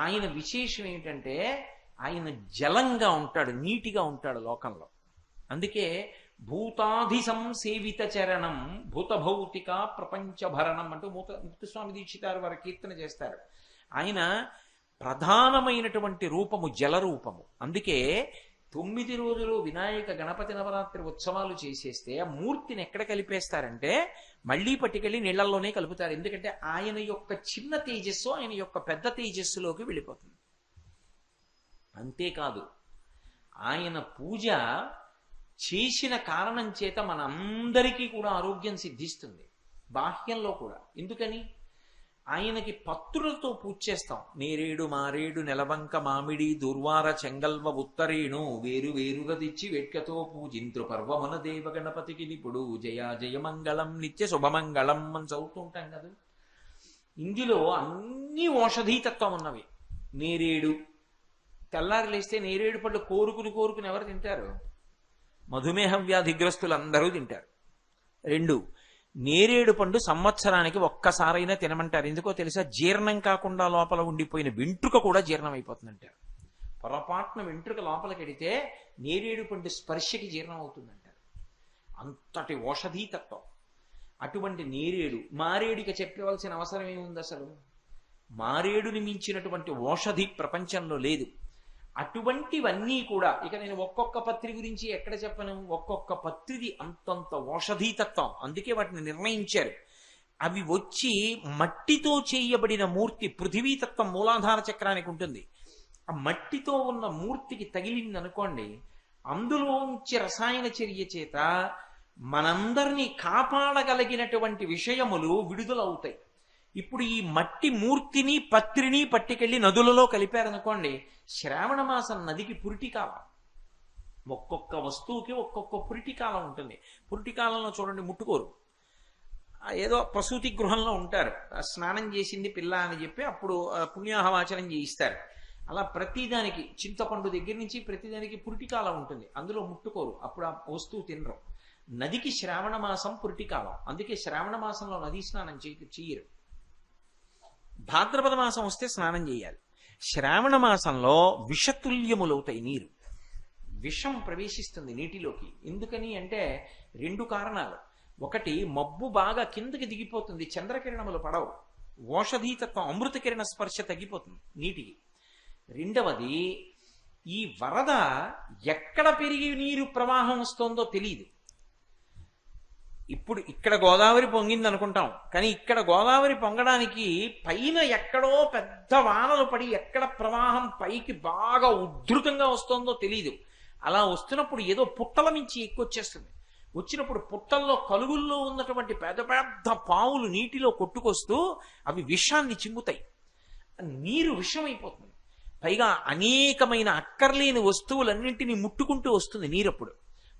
ఆయన విశేషం ఏమిటంటే ఆయన జలంగా ఉంటాడు నీటిగా ఉంటాడు లోకంలో. అందుకే భూతాధిసం సేవిత చరణం భూతభౌతిక ప్రపంచభరణం ప్రపంచ భరణం అంటూ మూత ముత్తుస్వామి దీక్షితారు వారు కీర్తన చేస్తారు. ఆయన ప్రధానమైనటువంటి రూపము జల రూపము అందుకే తొమ్మిది రోజులు వినాయక గణపతి నవరాత్రి ఉత్సవాలు చేసేస్తే ఆ మూర్తిని ఎక్కడ కలిపేస్తారంటే మళ్ళీ పట్టుకెళ్ళి నీళ్ళల్లోనే కలుపుతారు. ఎందుకంటే ఆయన యొక్క చిన్న తేజస్సు ఆయన యొక్క పెద్ద తేజస్సులోకి వెళ్ళిపోతుంది. అంతేకాదు ఆయన పూజ చేసిన కారణం చేత మనందరికీ కూడా ఆరోగ్యం సిద్ధిస్తుంది. బాహ్యంలో కూడా. ఎందుకని? ఆయనకి పత్రులతో పూజ చేస్తాం. నేరేడు మారేడు నెలవంక మామిడి దుర్వార చెంగల్వ ఉత్తరేణు వేరు వేరుగా తెచ్చి వెట్కతో పూజింత్రు పర్వమున దేవ గణపతికి నిపుడు. జయ జయమంగళం నిత్య శుభమంగళం అని చదువుతుంటాం కదా. ఇందులో అన్ని ఔషధీతత్వం ఉన్నవి. నేరేడు. తెల్లారి లేస్తే నేరేడు పళ్ళు కోరుకుని కోరుకుని ఎవరు తింటారు? మధుమేహం వ్యాధిగ్రస్తులు అందరూ తింటారు. రెండు నేరేడు పండు సంవత్సరానికి ఒక్కసారైనా తినమంటారు. ఎందుకో తెలుసా? జీర్ణం కాకుండా లోపల ఉండిపోయిన వెంట్రుక కూడా జీర్ణం అయిపోతుందంటారు పొరపాటున వెంట్రుక లోపలికెడితే నేరేడు పండు స్పర్శకి జీర్ణం అవుతుందంటారు అంతటి ఔషధీతత్వం. అటువంటి నేరేడు మారేడిక చెప్పవలసిన అవసరం ఏముంది అసలు? మారేడుని మించినటువంటి ఔషధి ప్రపంచంలో లేదు. అటువంటివన్నీ కూడా ఇక నేను ఒక్కొక్క పత్రి గురించి ఎక్కడ చెప్పను? ఒక్కొక్క పత్రిది అంతంత ఔషధీతత్వం అందుకే వాటిని నిర్ణయించారు. అవి వచ్చి మట్టితో చేయబడిన మూర్తి పృథివీతత్వం మూలాధార చక్రానికి ఉంటుంది. ఆ మట్టితో ఉన్న మూర్తికి తగిలింది అనుకోండి అందులోంచి రసాయన చర్య చేత మనందరినీ కాపాడగలిగినటువంటి విషయములు విడుదలవుతాయి. ఇప్పుడు ఈ మట్టి మూర్తిని పత్రిని పట్టుకెళ్ళి నదులలో కలిపారనుకోండి శ్రావణ మాసం నదికి పురిటికాలం ఒక్కొక్క వస్తువుకి ఒక్కొక్క పురిటికాలం ఉంటుంది. పురిటికాలంలో చూడండి ముట్టుకోరు. ఏదో ప్రసూతి గృహంలో ఉంటారు. స్నానం చేసింది పిల్ల అని చెప్పి అప్పుడు పుణ్యాహవాచనం చేయిస్తారు. అలా ప్రతిదానికి చింతపండు దగ్గర నుంచి ప్రతిదానికి పురిటికాలం ఉంటుంది. అందులో ముట్టుకోరు. అప్పుడు ఆ వస్తువు తినరు. నదికి శ్రావణ మాసం పురిటికాలం అందుకే శ్రావణ మాసంలో నదీ స్నానం చేయ భాద్రపద మాసం వస్తే స్నానం చేయాలి. శ్రావణ మాసంలో విషతుల్యములవుతాయి నీరు. విషం ప్రవేశిస్తుంది నీటిలోకి. ఎందుకని అంటే రెండు కారణాలు. ఒకటి మబ్బు బాగా కిందకి దిగిపోతుంది చంద్రకిరణములు పడవు. ఓషధీతత్వం అమృత కిరణ స్పర్శ తగ్గిపోతుంది నీటికి. రెండవది ఈ వరద ఎక్కడ పెరిగి నీరు ప్రవాహం వస్తుందో తెలియదు ఇప్పుడు ఇక్కడ గోదావరి పొంగింది అనుకుంటాం కానీ ఇక్కడ గోదావరి పొంగడానికి పైన ఎక్కడో పెద్ద వానలు పడి ఎక్కడ ప్రవాహం పైకి బాగా ఉధృతంగా వస్తుందో తెలియదు అలా వస్తున్నప్పుడు ఏదో పుట్టల మించి ఎక్కువచ్చేస్తుంది. వచ్చినప్పుడు పుట్టల్లో కలుగుల్లో ఉన్నటువంటి పెద్ద పెద్ద పావులు నీటిలో కొట్టుకొస్తూ అవి విషాన్ని చిమ్ముతాయి నీరు విషమైపోతుంది. పైగా అనేకమైన అక్కర్లేని వస్తువులన్నింటినీ ముట్టుకుంటూ వస్తుంది నీరప్పుడు.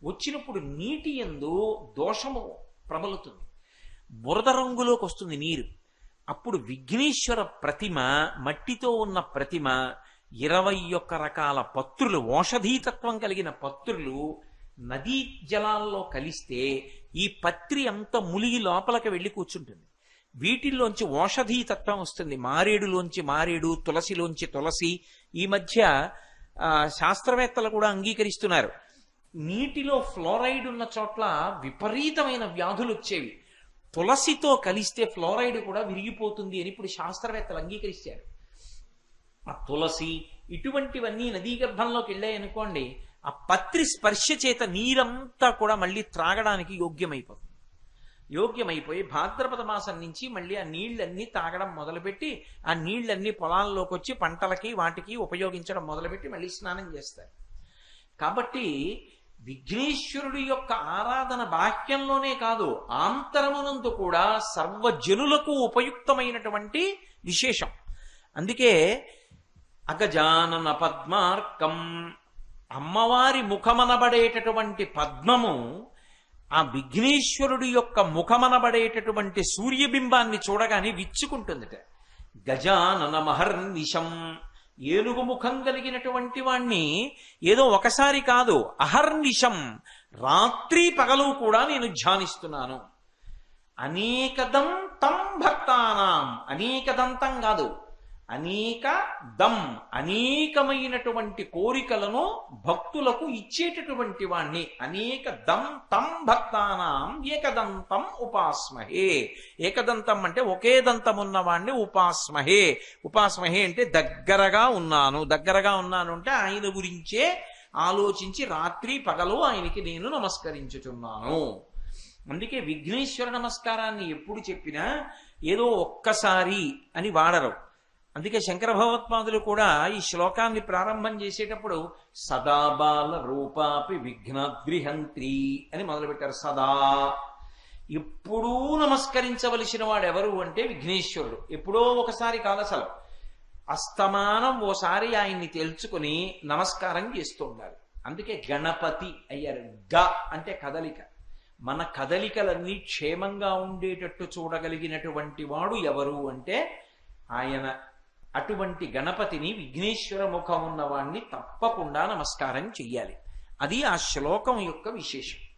వచ్చినప్పుడు నీటి ఎందు దోషము ప్రబలుతుంది. బురద రంగులోకి వస్తుంది నీరు. అప్పుడు విఘ్నేశ్వర ప్రతిమ మట్టితో ఉన్న ప్రతిమ ఇరవై ఒక్క రకాల పత్రులు ఔషధీతత్వం కలిగిన పత్రులు నదీ జలాల్లో కలిస్తే ఈ పత్రి అంత ములిగి లోపలికి వెళ్ళి కూర్చుంటుంది. వీటిల్లోంచి ఔషధీతత్వం వస్తుంది. మారేడులోంచి మారేడు తులసిలోంచి తులసి. ఈ మధ్య శాస్త్రవేత్తలు కూడా అంగీకరిస్తున్నారు. నీటిలో ఫ్లోరైడ్ ఉన్న చోట్ల విపరీతమైన వ్యాధులు వచ్చేవి. తులసితో కలిస్తే ఫ్లోరైడ్ కూడా విరిగిపోతుంది అని ఇప్పుడు శాస్త్రవేత్తలు అంగీకరిస్తారు ఆ తులసి ఇటువంటివన్నీ నదీ గర్భంలోకి వెళ్ళాయనుకోండి ఆ పత్రి స్పర్శ చేత నీరంతా కూడా మళ్ళీ త్రాగడానికి యోగ్యమైపోతుంది. యోగ్యమైపోయి భాద్రపద మాసం నుంచి మళ్ళీ ఆ నీళ్ళన్నీ తాగడం మొదలుపెట్టి ఆ నీళ్ళన్నీ పొలాల్లోకి వచ్చి పంటలకి వాటికి ఉపయోగించడం మొదలుపెట్టి మళ్ళీ స్నానం చేస్తారు. కాబట్టి విఘ్నేశ్వరుడి యొక్క ఆరాధన బాహ్యంలోనే కాదు ఆంతరమునందు కూడా సర్వజనులకు ఉపయుక్తమైనటువంటి విశేషం. అందుకే అగజానన పద్మార్కం అమ్మవారి ముఖమనబడేటటువంటి పద్మము ఆ విఘ్నేశ్వరుడి యొక్క ముఖమనబడేటటువంటి సూర్యబింబాన్ని చూడగానే విచ్చుకుంటుందిట. గజానన మహర్నిశం. ఏనుగు ముఖం కలిగినటువంటి వాణ్ణి ఏదో ఒకసారి కాదు అహర్నిషం రాత్రి పగలు కూడా నేను ధ్యానిస్తున్నాను. అనేకదం తం భక్తానాం అనేకదంతం కాదు. అనేక దమ్ అనేకమైనటువంటి కోరికలను భక్తులకు ఇచ్చేటటువంటి వాణ్ణి. అనేక దం తం భక్తానాం ఏకదంతం ఉపాస్మహే. ఏకదంతం అంటే ఒకే దంతం ఉన్నవాణ్ణి ఉపాస్మహే. ఉపాస్మహే అంటే దగ్గరగా ఉన్నాను. దగ్గరగా ఉన్నాను అంటే ఆయన గురించే ఆలోచించి రాత్రి పగలు ఆయనకి నేను నమస్కరించుచున్నాను. అందుకే విఘ్నేశ్వర నమస్కారాన్ని ఎప్పుడు చెప్పినా ఏదో ఒక్కసారి అని వాడరు. అందుకే శంకర భగవత్పాదులు కూడా ఈ శ్లోకాన్ని ప్రారంభం చేసేటప్పుడు సదాబాల రూపాపి విఘ్నగ్రిహంత్రి అని మొదలుపెట్టారు సదా. ఎప్పుడూ నమస్కరించవలసిన వాడు ఎవరు అంటే విఘ్నేశ్వరుడు. ఎప్పుడో ఒకసారి కాదు అసలు అస్తమానం ఓసారి ఆయన్ని తెలుసుకుని నమస్కారం చేస్తూ ఉండాలి. అందుకే గణపతి అయ్యారు గ అంటే కదలిక. మన కదలికలన్నీ క్షేమంగా ఉండేటట్టు చూడగలిగినటువంటి వాడు ఎవరు అంటే ఆయన అటువంటి గణపతిని విఘ్నేశ్వర ముఖం ఉన్నవాణ్ణి తప్పకుండా నమస్కారం చెయ్యాలి. అది ఆ శ్లోకం యొక్క విశేషం.